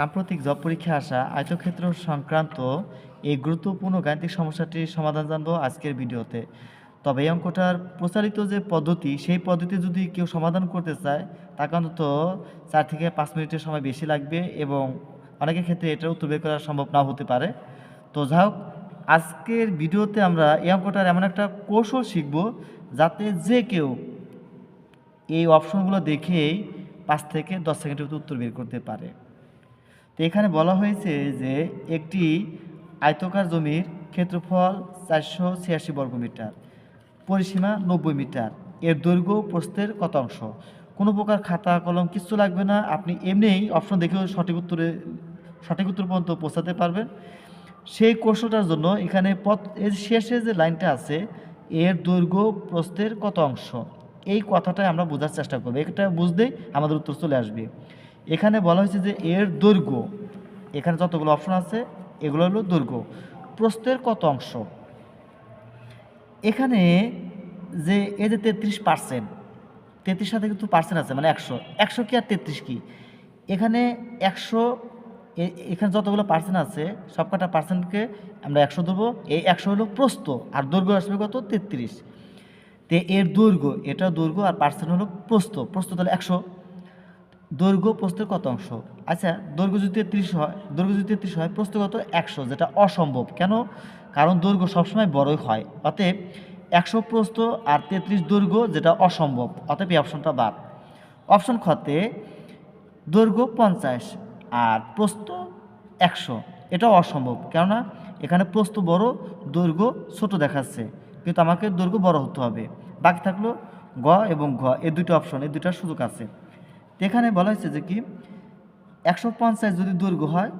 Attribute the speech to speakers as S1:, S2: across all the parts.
S1: সাম্প্রতিক জব পরীক্ষায় আসা আয়তক্ষেত্র সংক্রান্ত এই গুরুত্বপূর্ণ গাণিতিক সমস্যাটির সমাধান জানব আজকের ভিডিওতে। তবে এই অঙ্কটার প্রচারিত যে পদ্ধতি, সেই পদ্ধতি যদি কেউ সমাধান করতে চায়, তাকে অন্তত চার থেকে পাঁচ মিনিটের সময় বেশি লাগবে এবং অনেকের ক্ষেত্রে এটার উত্তর বের করা সম্ভব না হতে পারে। তো যাই হোক, আজকের ভিডিওতে আমরা এই অঙ্কটার এমন একটা কৌশল শিখব যাতে যে কেউ এই অপশনগুলো দেখেই পাঁচ থেকে দশ সেকেন্ডের উত্তর বের করতে পারে। তো এখানে বলা হয়েছে যে একটি আয়তকার জমির ক্ষেত্রফল চারশো ছিয়াশি বর্গমিটার পরিসীমা নব্বই মিটার, এর দৈর্ঘ্য প্রস্থের কত অংশ কোনো প্রকার খাতা, কলম কিচ্ছু লাগবে না, আপনি এমনিই অপশন দেখেও সঠিক উত্তরে, সঠিক উত্তর পর্যন্ত পৌঁছাতে পারবেন। সেই কৌশলটার জন্য এখানে পথ, এর শেষে যে লাইনটা আছে, এর দৈর্ঘ্য প্রস্থের কত অংশ এই কথাটাই আমরা বোঝার চেষ্টা করব। এটা বুঝতেই আমাদের উত্তর চলে আসবে। এখানে বলা হয়েছে যে এর দৈর্ঘ্য, এখানে যতগুলো অপশন আছে, এগুলো হলো দৈর্ঘ্য। প্রস্থের কত অংশ? এখানে যে এ যে তেত্রিশ পার্সেন্ট তেত্রিশ সাথে কিন্তু পার্সেন্ট আছে মানে একশো। একশো কি আর তেত্রিশ কি? এখানে একশো এখানে যতগুলো পার্সেন্ট আছে, সবকটা পার্সেন্টকে আমরা একশো দেবো এই একশো হলো প্রস্ত আর দৈর্ঘ্য আসবে কত? তেত্রিশ। তে এর দৈর্ঘ্য এটা দৈর্ঘ্য আর পার্সেন্ট হলো প্রস্ত প্রস্ত তাহলে একশো। দৈর্ঘ্য প্রস্থের কত অংশ? আচ্ছা দৈর্ঘ্য যদি তেত্রিশ হয়, দৈর্ঘ্য যদি তেত্রিশ হয়, প্রস্থ কত? একশো, যেটা অসম্ভব। কেন? কারণ দৈর্ঘ্য সবসময় বড়ই হয়। অতএব একশো প্রস্থ আর তেত্রিশ দৈর্ঘ্য, যেটা অসম্ভব। অতএব এই অপশনটা বাদ। অপশন খতে দৈর্ঘ্য পঞ্চাশ আর প্রস্থ একশো। এটাও অসম্ভব। কেননা, এখানে প্রস্থ বড়, দৈর্ঘ্য ছোট দেখাচ্ছে। কিন্তু আমাকে দৈর্ঘ্য বড় হতে হবে। বাকি থাকল গ এবং ঘ। এই দুটো অপশন, এই দুটার সুযোগ আছে। এখানে বলা হয়েছে যে কি? একশো পঞ্চাশ যদি দৈর্ঘ্য হয়,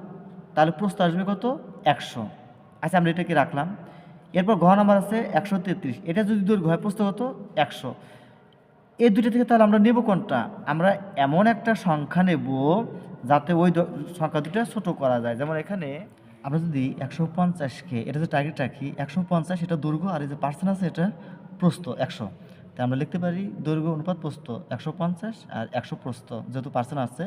S1: তাহলে প্রস্থ আসবে কত? একশো। আচ্ছা আমরা এটাকে রাখলাম। এরপর ঘ নাম্বার আছে একশো তেত্রিশ। এটা যদি দৈর্ঘ্য হয়, প্রস্থ কত? একশো। এই দুটো থেকে তাহলে আমরা নেব কোনটা? আমরা এমন একটা সংখ্যা নেব যাতে ওই সংখ্যা দুটা ছোট করা যায়। যেমন এখানে আমরা যদি একশো পঞ্চাশকে এটা যে টার্গেট রাখি একশো পঞ্চাশ, এটা দৈর্ঘ্য, আর এই যে পার্সেন্ট আছে, এটা প্রস্থ, একশো। তাই আমরা লিখতে পারি দৈর্ঘ্য অনুপাত প্রস্ত একশো পঞ্চাশ আর একশো প্রস্ত যেহেতু পার্সেন্ট আছে,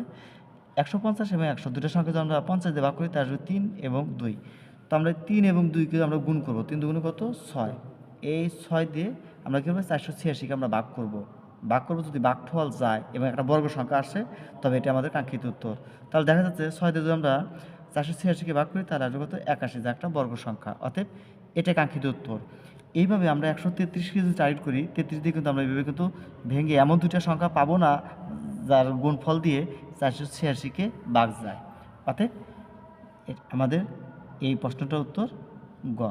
S1: একশো পঞ্চাশ এবং একশো দুটো সংখ্যা আমরা পঞ্চাশ দিয়ে করি তার তিন এবং দুই। তো আমরা তিন এবং দুইকে আমরা গুণ করব। তিন দুগুণে কত? ছয়। এই ছয় দিয়ে আমরা কী হবে চারশো ছিয়াশিকে আমরা ভাগ করব? ভাগ করব যদি ভাগফল যায় এবং একটা বর্গ সংখ্যা আসে, তবে এটা আমাদের কাঙ্ক্ষিত উত্তর। তাহলে দেখা যাচ্ছে ছয় দিয়ে যদি আমরা চারশো ছিয়াশিকে ভাগ করি তাহলে আসবে কত? একাশি, যা একটা বর্গ সংখ্যা। অতএব এটা কাঙ্ক্ষিত উত্তর। এইভাবে আমরা একশো তেত্রিশকে যদি টার্গেট করি, তেত্রিশ দিয়ে কিন্তু আমরা এইভাবে কিন্তু ভেঙে এমন দুইটা সংখ্যা পাবো না, যার গুণফল দিয়ে চারশো ছিয়াশিকে ভাগ যায়। অতএব আমাদের এই প্রশ্নটার উত্তর গ,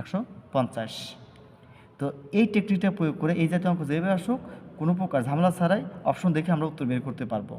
S1: একশো পঞ্চাশ। তো এই টেকনিকটা প্রয়োগ করে এই জাতীয় অঙ্ক যেভাবে আসুক, কোনো প্রকার ঝামেলা ছাড়াই অপশন দেখে আমরা উত্তর বের করতে পারব।